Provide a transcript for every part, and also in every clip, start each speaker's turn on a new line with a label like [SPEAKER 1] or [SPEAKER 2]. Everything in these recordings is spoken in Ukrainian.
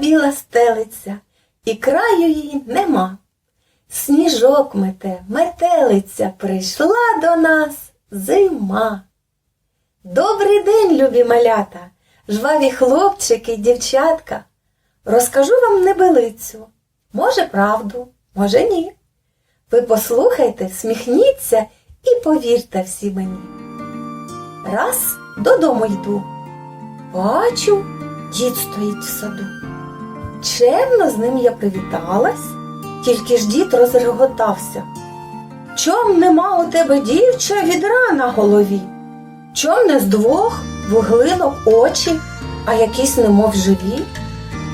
[SPEAKER 1] біла стелиться, і краю її нема. Сніжок мете, метелиця, прийшла до нас зима. Добрий день, любі малята, жваві хлопчики, дівчатка. Розкажу вам небелицю. Може, правду, може ні. Ви послухайте, сміхніться і повірте всі мені. Раз додому йду. Бачу, дід стоїть в саду. Чемно з ним я привіталась, тільки ж дід розреготався. Чом нема у тебе дівча відра на голові? Чом не з двох вуглинок очі, а якісь немов живі?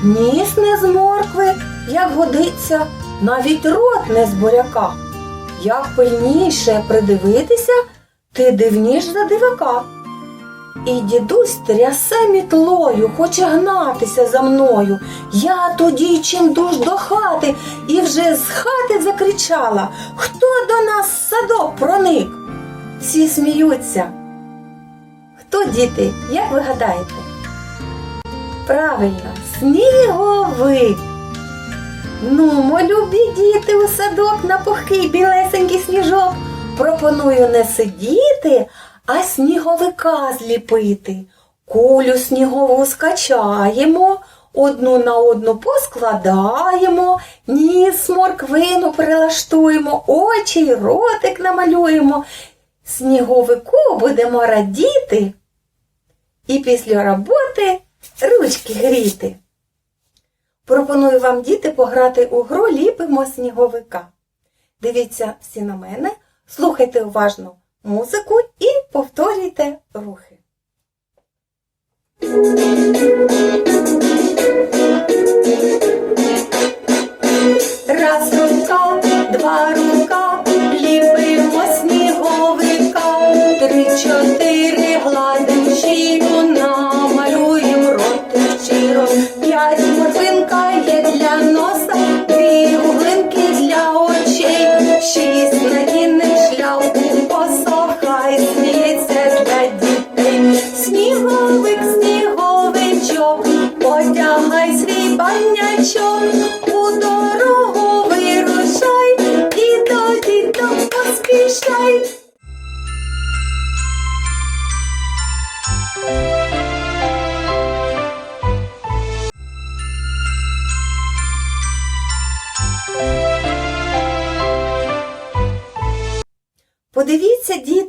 [SPEAKER 1] Ніс не з моркви, як годиться, навіть рот не з буряка. Як пильніше придивитися, ти дивніш за дивака. І дідусь трясе мітлою, хоче гнатися за мною. Я тоді чим дуж до хати і вже з хати закричала Хто до нас садок проник? Всі сміються. Хто діти, як ви гадаєте? Правильно, сніговик. Ну, любі діти у садок на пухкий білесенький сніжок. Пропоную не сидіти, а сніговика зліпити. Кулю снігову скачаємо, одну на одну поскладаємо, ніс морквину прилаштуємо, очі й ротик намалюємо. Сніговику будемо радіти і після роботи ручки гріти. Пропоную вам, діти, пограти у гру ліпимо сніговика. Дивіться всі на мене, слухайте уважно музику і повторюйте рухи. Раз рука, два рука, ліпимо сніговика, три, чотири гладим щіро, намалюємо ротик щиро, п'ять морквинка є для носа, дві гуглинки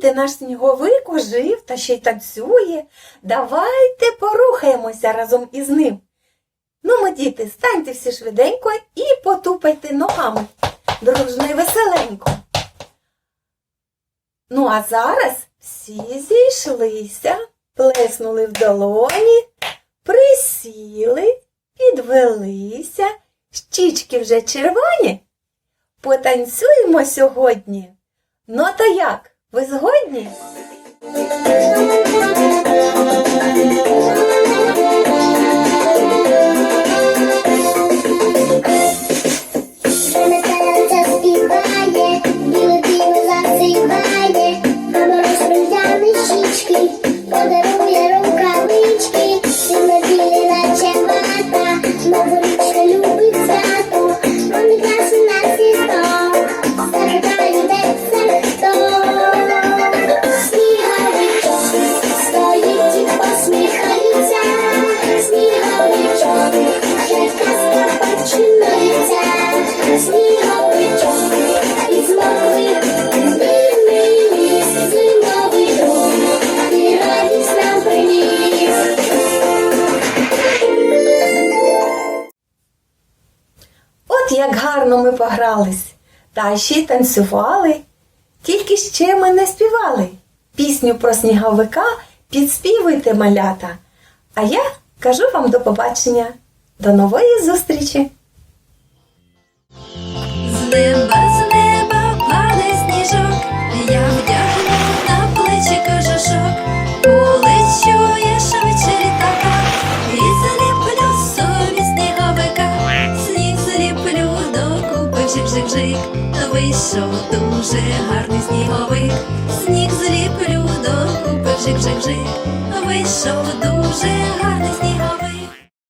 [SPEAKER 1] Подивіться, наш сніговик ожив та ще й танцює. Давайте порухаємося разом із ним. Ну, ми, діти, станьте всі швиденько і потупайте ногами. Дружно і веселенько. Ну, а зараз всі зійшлися, плеснули в долоні, присіли, підвелися, щічки вже червоні. Потанцюємо сьогодні. Ну то як? Ви згодні? Гарно ми погрались, та ще й танцювали. Тільки ще ми не співали. Пісню про сніговика підспівуйте малята. А я кажу вам до побачення. До нової зустрічі!
[SPEAKER 2] Докупи вийшов дуже гарний сніговик, сніг зліплю докупи жик-жик-жик, вийшов дуже гарний сніговик.